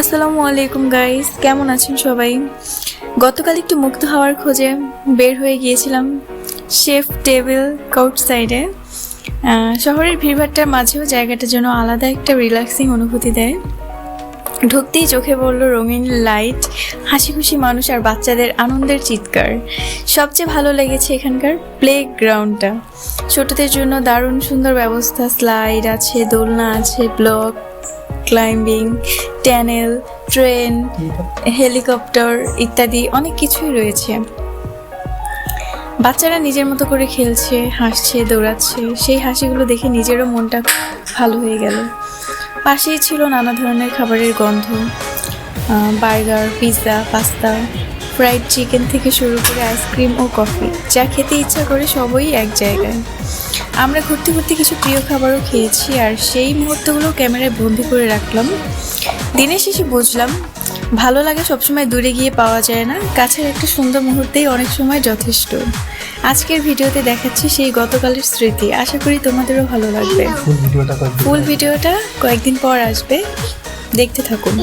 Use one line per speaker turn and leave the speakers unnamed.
আসসালামু আলাইকুম গাইস কেমন আছেন সবাই? গতকাল একটু মুক্ত হওয়ার খোঁজে বের হয়ে গিয়েছিলাম শেফ টেবিল কাউট সাইডে শহরের ভিড়ভাট্টার মাঝেও জায়গাটা যেন আলাদা একটা রিল্যাক্সিং অনুভূতি দেয়। ঢুকতেই চোখে পড়ল রঙিন লাইট হাসি খুশি মানুষ আর বাচ্চাদের আনন্দের চিৎকার। সবচেয়ে ভালো লেগেছে এখানকার প্লে গ্রাউন্ডটা ছোটদের জন্য দারুণ সুন্দর ব্যবস্থা স্লাইড আছে, দোলনা আছে block climbing tunnel train helicopter ইত্যাদি অনেক কিছুই রয়েছে। বাচ্চারা নিজের মতো করে খেলছে, হাসছে, দৌড়াচ্ছে। সেই হাসিগুলো দেখে নিজেরও মনটা ভালো হয়ে গেল। পাশেই ছিল নানা ধরনের খাবারের গন্ধ। Burger, pizza, pasta, fried chicken থেকে শুরু করে আইসক্রিম ও কফি। যা খেতে ইচ্ছা করে সবই এক জায়গায়। আমরা ঘুরতে ঘুরতে কিছু প্রিয় খাবারও খেয়েছি আর সেই মুহূর্তগুলো ক্যামেরায় বন্দি করে রাখলাম। দিনের শেষে বুঝলাম ভালো লাগে সবসময় দূরে গিয়ে পাওয়া যায় না। কাছের একটা সুন্দর মুহূর্তেই অনেক সময় যথেষ্ট। আজকের ভিডিওতে দেখাচ্ছি সেই গতকালের স্মৃতি। আশা করি তোমাদেরও ভালো লাগবে।
ফুল ভিডিওটা কয়েকদিন
পর। আসবে। দেখতে থাকুন.